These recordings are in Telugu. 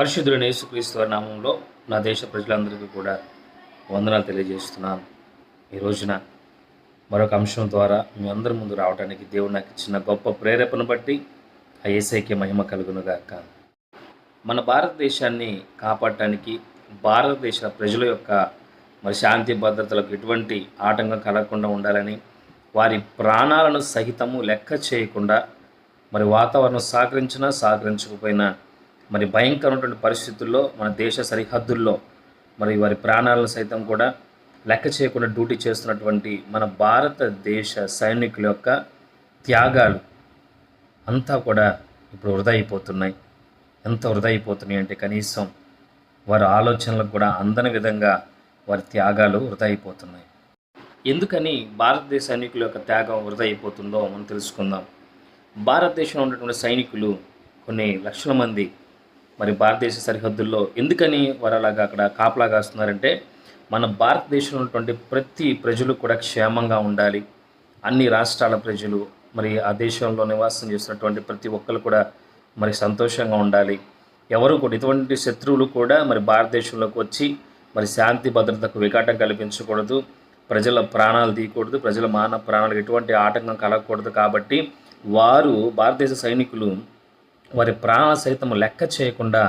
పరిశుద్ధులైన యేసుక్రీస్తు నామంలో నా దేశ ప్రజలందరికీ కూడా వందనాలు తెలియజేస్తున్నాను. ఈ రోజున మరొక అంశం ద్వారా మీ అందరి ముందు రావడానికి దేవుడు నాకు ఇచ్చిన గొప్ప ప్రేరేపణ బట్టి ఆ ఏసైకే మహిమ కలుగునుగాక మన భారతదేశాన్ని కాపాడటానికి భారతదేశ ప్రజల యొక్క మరి శాంతి భద్రతలకు ఎటువంటి ఆటంకం కలగకుండా ఉండాలని వారి ప్రాణాలను సహితము లెక్క చేయకుండా మరి వాతావరణం సహకరించినా సహకరించకపోయినా మరి భయంకరమైనటువంటి పరిస్థితుల్లో మన దేశ సరిహద్దుల్లో మరి వారి ప్రాణాలను సైతం కూడా లెక్క చేయకుండా డ్యూటీ చేస్తున్నటువంటి మన భారతదేశ సైనికుల యొక్క త్యాగాలు అంతా కూడా ఇప్పుడు వృధా అయిపోతున్నాయి ఎంత వృధా అయిపోతున్నాయి అంటే కనీసం వారి ఆలోచనలకు కూడా అందని విధంగా వారి త్యాగాలు వృధా అయిపోతున్నాయి ఎందుకని భారతదేశ సైనికుల యొక్క త్యాగం వృధా అయిపోతుందో మనం తెలుసుకుందాం. భారతదేశంలో ఉన్నటువంటి సైనికులు కొన్ని లక్షల మంది మరి భారతదేశ సరిహద్దుల్లో ఎందుకని వారు అలాగా అక్కడ కాపలా కాస్తున్నారంటే మన భారతదేశంలో ఉన్నటువంటి ప్రతి ప్రజలు కూడా క్షేమంగా ఉండాలి. అన్ని రాష్ట్రాల ప్రజలు మరి ఆ దేశంలో నివాసం చేస్తున్నటువంటి ప్రతి ఒక్కరు కూడా మరి సంతోషంగా ఉండాలి. ఎవరు కూడా ఇటువంటి శత్రువులు కూడా మరి భారతదేశంలోకి వచ్చి మరి శాంతి భద్రతకు విఘాటం కల్పించకూడదు. ప్రజల ప్రాణాలు తీయకూడదు. ప్రజల మాన ప్రాణాలకు ఎటువంటి ఆటంకం కలగకూడదు. కాబట్టి వారు భారతదేశ సైనికులు వారి ప్రాణ సైతం లెక్క చేయకుండా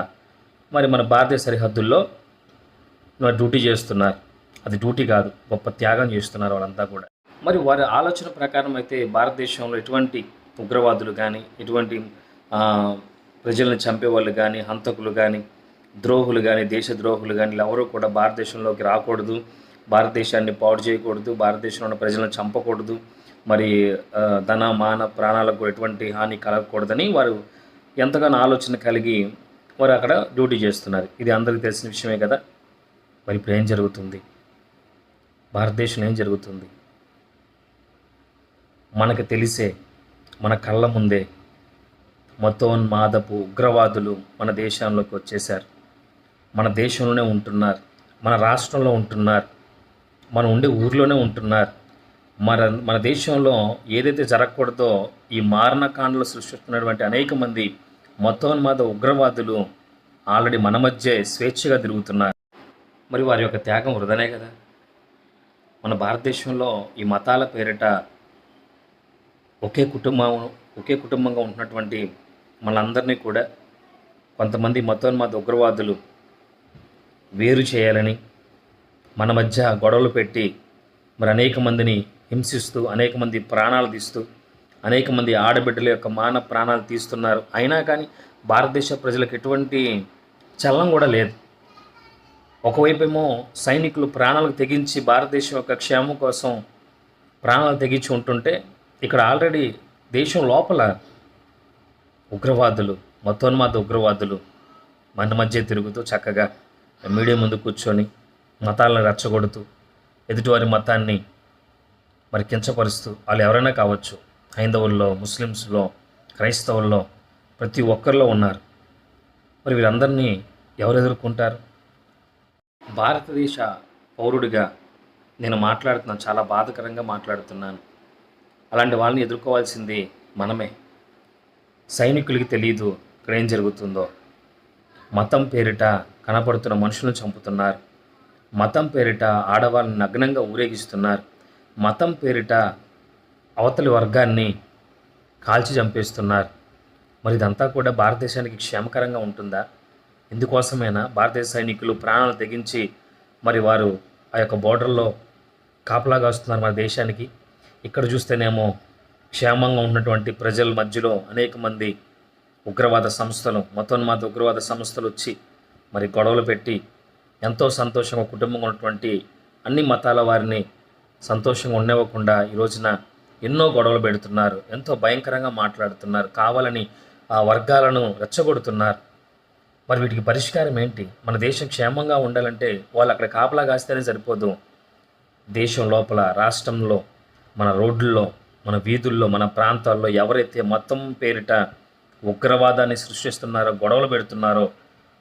మరి మన భారతదేశ సరిహద్దుల్లో వారు డ్యూటీ చేస్తున్నారు. అది డ్యూటీ కాదు గొప్ప త్యాగం చేస్తున్నారు వాళ్ళంతా కూడా. మరి వారి ఆలోచన ప్రకారం అయితే భారతదేశంలో ఎటువంటి ఉగ్రవాదులు కానీ ఎటువంటి ప్రజలను చంపేవాళ్ళు కానీ హంతకులు కానీ ద్రోహులు కానీ దేశ ద్రోహులు కానీ ఎవరూ కూడా భారతదేశంలోకి రాకూడదు. భారతదేశాన్ని పాడు చేయకూడదు. భారతదేశంలో ఉన్న ప్రజలను చంపకూడదు. మరి ధన మాన ప్రాణాలకు ఎటువంటి హాని కలగకూడదని వారు ఎంతగానో ఆలోచన కలిగి వారు అక్కడ డ్యూటీ చేస్తున్నారు. ఇది అందరికీ తెలిసిన విషయమే కదా. మరి ఇప్పుడు ఏం జరుగుతుంది? భారతదేశంలో ఏం జరుగుతుంది? మనకు తెలిసే మన కళ్ళ ముందే మతోన్మాదపు ఉగ్రవాదులు మన దేశంలోకి వచ్చేసారు మన దేశంలోనే ఉంటున్నారు. మన రాష్ట్రంలో ఉంటున్నారు. మనం ఉండే ఊర్లోనే ఉంటున్నారు. మన మన దేశంలో ఏదైతే జరగకూడదో ఈ మారణకాండలు సృష్టిస్తున్నటువంటి అనేక మంది మతోన్మాద ఉగ్రవాదులు ఆల్రెడీ మన మధ్య స్వేచ్ఛగా తిరుగుతున్నారు. మరి వారి యొక్క త్యాగం వృధనే కదా? మన భారతదేశంలో ఈ మతాల పేరిట ఒకే కుటుంబం ఒకే కుటుంబంగా ఉంటున్నటువంటి మనందరినీ కూడా కొంతమంది మతోన్మాద ఉగ్రవాదులు వేరు చేయాలని మన మధ్య గొడవలు పెట్టి మరి అనేక మందిని హింసిస్తూ అనేక మంది ప్రాణాలు తీస్తూ అనేక మంది ఆడబిడ్డల యొక్క మాన ప్రాణాలు తీస్తున్నారు. అయినా కానీ భారతదేశ ప్రజలకు ఎటువంటి చలనం కూడా లేదు. ఒకవైపేమో సైనికులు ప్రాణాలకు తెగించి భారతదేశం యొక్క క్షేమం కోసం ప్రాణాలు తెగించి ఉంటుంటే ఇక్కడ ఆల్రెడీ దేశం లోపల ఉగ్రవాదులు మతోన్మాద ఉగ్రవాదులు మన మధ్య తిరుగుతూ చక్కగా మీడియా ముందు కూర్చొని మతాలను రెచ్చగొడుతూ ఎదుటివారి మతాన్ని మరి కించపరుస్తూ వాళ్ళు ఎవరైనా కావచ్చు హైందవుల్లో ముస్లిమ్స్లో క్రైస్తవుల్లో ప్రతి ఒక్కరిలో ఉన్నారు. మరి వీరందరినీ ఎవరు ఎదుర్కొంటారు? భారతదేశ పౌరుడిగా నేను మాట్లాడుతున్నాను చాలా బాధకరంగా మాట్లాడుతున్నాను. అలాంటి వాళ్ళని ఎదుర్కోవాల్సింది మనమే. సైనికులకి తెలియదు ఇక్కడ ఏం జరుగుతుందో. మతం పేరిట కనపడుతున్న మనుషులను చంపుతున్నారు. మతం పేరిట ఆడవాళ్ళని నగ్నంగా ఊరేగిస్తున్నారు. మతం పేరిట అవతలి వర్గాన్ని కాల్చి చంపేస్తున్నారు. మరి ఇదంతా కూడా భారతదేశానికి క్షేమకరంగా ఉంటుందా? ఎందుకోసమైనా భారతదేశ సైనికులు ప్రాణాలు తెగించి మరి వారు ఆ యొక్క బోర్డర్లో కాపలాగా వస్తున్నారు మన దేశానికి? ఇక్కడ చూస్తేనేమో క్షేమంగా ఉన్నటువంటి ప్రజల మధ్యలో అనేక మంది ఉగ్రవాద సంస్థలు మతోన్మాద ఉగ్రవాద సంస్థలు వచ్చి మరి గొడవలు పెట్టి ఎంతో సంతోషంగా కుటుంబంగా ఉన్నటువంటి అన్ని మతాల వారిని సంతోషంగా ఉండనివ్వకుండా ఈ రోజున ఎన్నో గొడవలు పెడుతున్నారు ఎంతో భయంకరంగా మాట్లాడుతున్నారు కావాలని ఆ వర్గాలను రెచ్చగొడుతున్నారు. మరి వీటికి పరిష్కారం ఏంటి? మన దేశం క్షేమంగా ఉండాలంటే వాళ్ళు అక్కడ కాపలా కాస్తేనే సరిపోదు. దేశం లోపల రాష్ట్రంలో మన రోడ్లలో మన వీధుల్లో మన ప్రాంతాల్లో ఎవరైతే మతం పేరిట ఉగ్రవాదాన్ని సృష్టిస్తున్నారో గొడవలు పెడుతున్నారో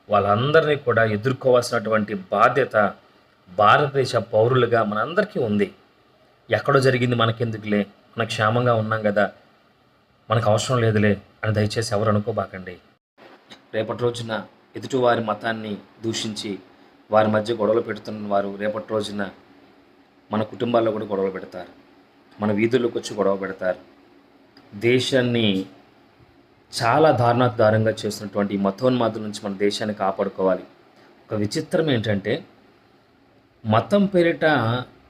వాళ్ళందరినీ కూడా ఎదుర్కోవాల్సినటువంటి బాధ్యత భారతదేశ పౌరులుగా మనందరికీ ఉంది. ఎక్కడో జరిగింది మనకెందుకులే? మన క్షేమంగా ఉన్నాం కదా. మనకు అవసరం లేదులే అని దయచేసి ఎవరు అనుకోబాకండి. రేపటి రోజున ఎదుటివారి మతాన్ని దూషించి వారి మధ్య గొడవలు పెడుతున్న వారు రేపటి రోజున మన కుటుంబాల్లో కూడా గొడవలు పెడతారు. మన వీధుల్లోకి వచ్చి గొడవ పెడతారు. దేశాన్ని చాలా దారుణాధారంగా చేస్తున్నటువంటి ఈ మతోన్మాదుల నుంచి మన దేశాన్ని కాపాడుకోవాలి. ఒక విచిత్రం ఏంటంటే మతం పేరిట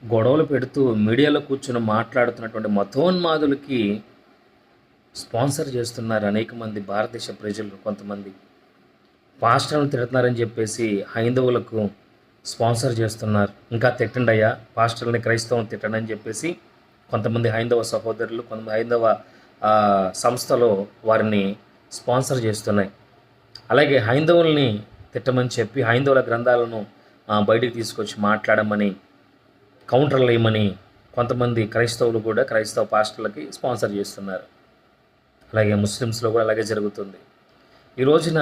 గొడవలు పెడుతూ మీడియాలో కూర్చొని మాట్లాడుతున్నటువంటి మతోన్మాదులకి స్పాన్సర్ చేస్తున్నారు అనేక మంది భారతదేశ ప్రజలు కొంతమంది పాస్టర్లను తిడుతున్నారని చెప్పేసి హైందవులకు స్పాన్సర్ చేస్తున్నారు. ఇంకా తిట్టండి అయ్యా పాస్టర్లని క్రైస్తవం తిట్టండి అని చెప్పేసి కొంతమంది హైందవ సహోదరులు కొంతమంది హైందవ సంస్థలు వారిని స్పాన్సర్ చేస్తున్నాయి. అలాగే హైందవుల్ని తిట్టమని చెప్పి హైందవుల గ్రంథాలను బయటికి తీసుకొచ్చి మాట్లాడమని కౌంటర్లు వేయమని కొంతమంది క్రైస్తవులు కూడా క్రైస్తవ పాస్టర్లకి స్పాన్సర్ చేస్తున్నారు. అలాగే ముస్లిమ్స్లో కూడా అలాగే జరుగుతుంది. ఈ రోజున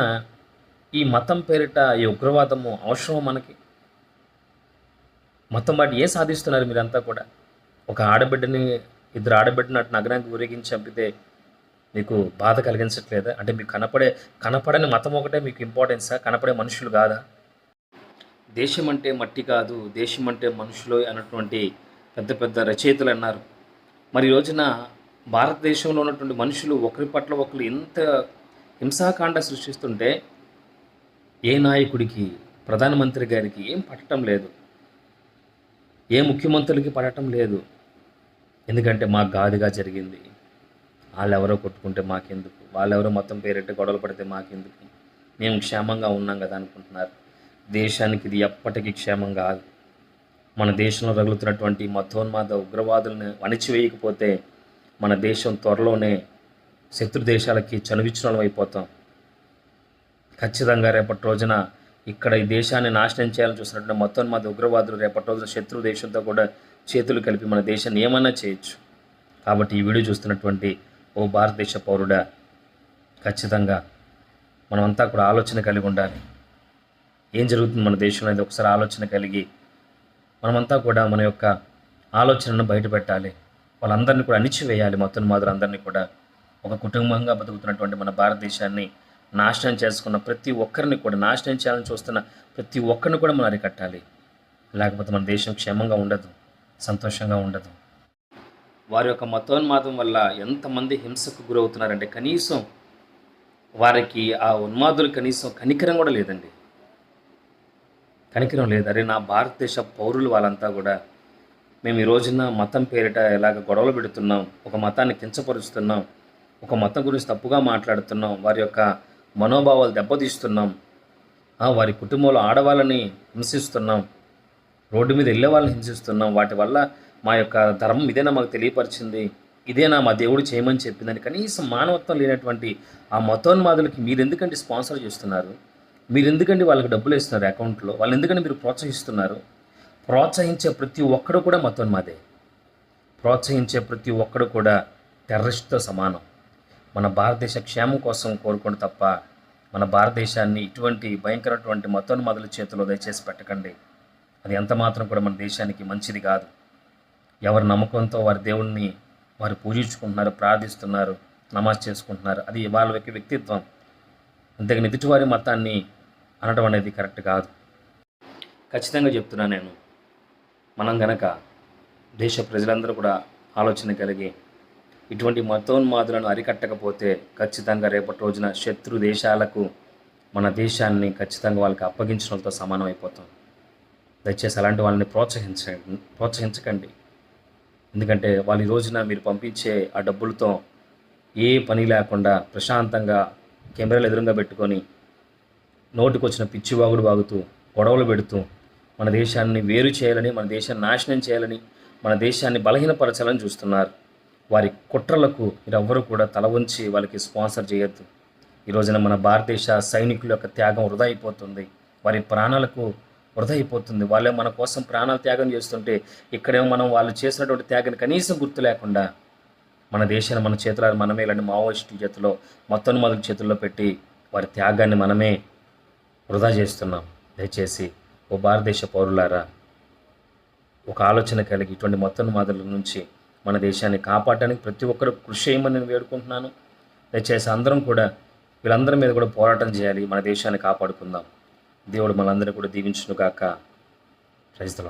ఈ మతం పేరిట ఈ ఉగ్రవాదము అవసరమో మనకి? మొత్తం వాటి ఏ సాధిస్తున్నారు మీరంతా కూడా? ఒక ఆడబిడ్డని ఇద్దరు ఆడబిడ్డని అటు నగరానికి ఊరేగించి చంపితే మీకు బాధ కలిగించట్లేదా? అంటే మీకు కనపడే కనపడని మతం ఒకటే మీకు ఇంపార్టెన్సా కనపడే మనుషులు కాదా? దేశం అంటే మట్టి కాదు దేశం అంటే మనుషులు అన్నటువంటి పెద్ద పెద్ద రచయితలు అన్నారు. మరి ఈ రోజున భారతదేశంలో ఉన్నటువంటి మనుషులు ఒకరి పట్ల ఒకరు ఎంత హింసాకాండ సృష్టిస్తుంటే ఏ నాయకుడికి ప్రధానమంత్రి గారికి ఏం పట్టడం లేదు? ఏ ముఖ్యమంత్రులకి పడటం లేదు? ఎందుకంటే మాకు గాదిగా జరిగింది. వాళ్ళెవరో కొట్టుకుంటే మాకెందుకు? వాళ్ళెవరో మొత్తం పేరెట్టి గొడవలు పడితే మాకెందుకు? మేము క్షేమంగా ఉన్నాం కదా అనుకుంటున్నారు. దేశానికి ఇది ఎప్పటికీ క్షేమం కాదు. మన దేశంలో రగులుతున్నటువంటి మతోన్మాద ఉగ్రవాదులను అణిచివేయకపోతే మన దేశం త్వరలోనే శత్రు దేశాలకి చనువిచ్చులం అయిపోతాం. ఖచ్చితంగా రేపటి రోజున ఇక్కడ ఈ దేశాన్ని నాశనం చేయాలని చూసినటువంటి మతోన్మాద ఉగ్రవాదులు రేపటి రోజున శత్రు దేశంతో కూడా చేతులు కలిపి మన దేశాన్ని ఏమన్నా చేయొచ్చు. కాబట్టి ఈ వీడియో చూస్తున్నటువంటి ఓ భారతదేశ పౌరుడా ఖచ్చితంగా మనమంతా కూడా ఆలోచన కలిగి ఉండాలి. ఏం జరుగుతుంది మన దేశంలో అనేది ఒకసారి ఆలోచన కలిగి మనమంతా కూడా మన యొక్క ఆలోచనను బయటపెట్టాలి. వాళ్ళందరినీ కూడా అణిచివేయాలి. మొత్తం మాదిరి అందరినీ కూడా ఒక కుటుంబంగా బతుకుతున్నటువంటి మన భారతదేశాన్ని నాశనం చేసుకున్న ప్రతి ఒక్కరిని కూడా నాశనం చేయాలని చూస్తున్న ప్రతి ఒక్కరిని కూడా మనం అరికట్టాలి. లేకపోతే మన దేశం క్షేమంగా ఉండదు సంతోషంగా ఉండదు. వారి యొక్క మతోన్మాదం వల్ల ఎంతమంది హింసకు గురవుతున్నారంటే కనీసం వారికి ఆ ఉన్మాదులు కనీసం కనికరం కూడా లేదండి. కనికరం లేదు. అరే నా భారతదేశ పౌరులు వాళ్ళంతా కూడా మేము ఈ రోజున మతం పేరిట ఇలాగ గొడవలు పెడుతున్నాం ఒక మతాన్ని కించపరుస్తున్నాం ఒక మతం గురించి తప్పుగా మాట్లాడుతున్నాం వారి యొక్క మనోభావాలు దెబ్బతీస్తున్నాం వారి కుటుంబంలో ఆడవాళ్ళని హింసిస్తున్నాం రోడ్డు మీద వెళ్ళే వాళ్ళని హింసిస్తున్నాం వాటి వల్ల మా యొక్క ధర్మం ఇదేనా మాకు తెలియపరిచింది ఇదేనా మా దేవుడు చేయమని చెప్పిందని కనీసం మానవత్వం లేనటువంటి ఆ మతోన్మాదులకి మీరు ఎందుకంటే స్పాన్సర్ చేస్తున్నారు? మీరు ఎందుకంటే వాళ్ళకి డబ్బులు ఇస్తున్నారు అకౌంట్లో? వాళ్ళు ఎందుకంటే మీరు ప్రోత్సహిస్తున్నారు? ప్రోత్సహించే ప్రతి ఒక్కడు కూడా మతోన్మాదే ప్రోత్సహించే ప్రతి ఒక్కడు కూడా టెర్రరిస్ట్తో సమానం. మన భారతదేశ క్షేమం కోసం కోరుకోండి తప్ప మన భారతదేశాన్ని ఇటువంటి భయంకరటువంటి మతోన్మాదుల చేతిలో దయచేసి పెట్టకండి. అది ఎంత మాత్రం కూడా మన దేశానికి మంచిది కాదు. ఎవరి నమ్మకంతో వారి దేవుణ్ణి వారు పూజించుకుంటున్నారు ప్రార్థిస్తున్నారు నమాజ్ చేసుకుంటున్నారు అది వాళ్ళ యొక్క వ్యక్తిత్వం. అంతేగాని ఎదుటివారి మతాన్ని అనడం అనేది కరెక్ట్ కాదు. ఖచ్చితంగా చెప్తున్నా నేను. మనం గనక దేశ ప్రజలందరూ కూడా ఆలోచన కలిగి ఇటువంటి మతోన్మాదులను అరికట్టకపోతే ఖచ్చితంగా రేపటి రోజున శత్రు దేశాలకు మన దేశాన్ని ఖచ్చితంగా వాళ్ళకి అప్పగించడంతో సమానం అయిపోతాం. దయచేసి అలాంటి వాళ్ళని ప్రోత్సహించండి ప్రోత్సహించకండి. ఎందుకంటే వాళ్ళ రోజున మీరు పంపించే ఆ డబ్బులతో ఏ పని లేకుండా ప్రశాంతంగా కెమెరాలు ఎదురుగా పెట్టుకొని నోటికొచ్చిన పిచ్చి వాగుడు వాగుతూ గొడవలు పెడుతూ మన దేశాన్ని వేరు చేయాలని మన దేశాన్ని నాశనం చేయాలని మన దేశాన్ని బలహీనపరచాలని చూస్తున్నారు. వారి కుట్రలకు మీరెవ్వరూ కూడా తల వంచి వాళ్ళకి స్పాన్సర్ చేయొద్దు. ఈ రోజున మన భారతదేశ సైనికుల యొక్క త్యాగం వృధా అయిపోతుంది వారి ప్రాణాలకు వృధా అయిపోతుంది వాళ్ళే మన కోసం ప్రాణాలు త్యాగం చేస్తుంటే ఇక్కడేమో మనం వాళ్ళు చేసినటువంటి త్యాగాన్ని కనీసం గుర్తు లేకుండా మన దేశాన్ని మన చేతుల మనమే ఇలాంటి మావోయిస్టు చేతిలో మొత్తం మొదటి చేతుల్లో పెట్టి వారి త్యాగాన్ని మనమే వృధా చేస్తున్నాం. దయచేసి ఓ భారతదేశ పౌరులారా ఒక ఆలోచన కలిగి ఇటువంటి మొత్తం మాదల నుంచి మన దేశాన్ని కాపాడడానికి ప్రతి ఒక్కరు కృషి చేయమని నేను వేడుకుంటున్నాను. దయచేసి అందరం కూడా వీళ్ళందరి మీద కూడా పోరాటం చేయాలి మన దేశాన్ని కాపాడుకుందాం. దేవుడు మనందరినీ కూడా దీవించునుగాక. Praise the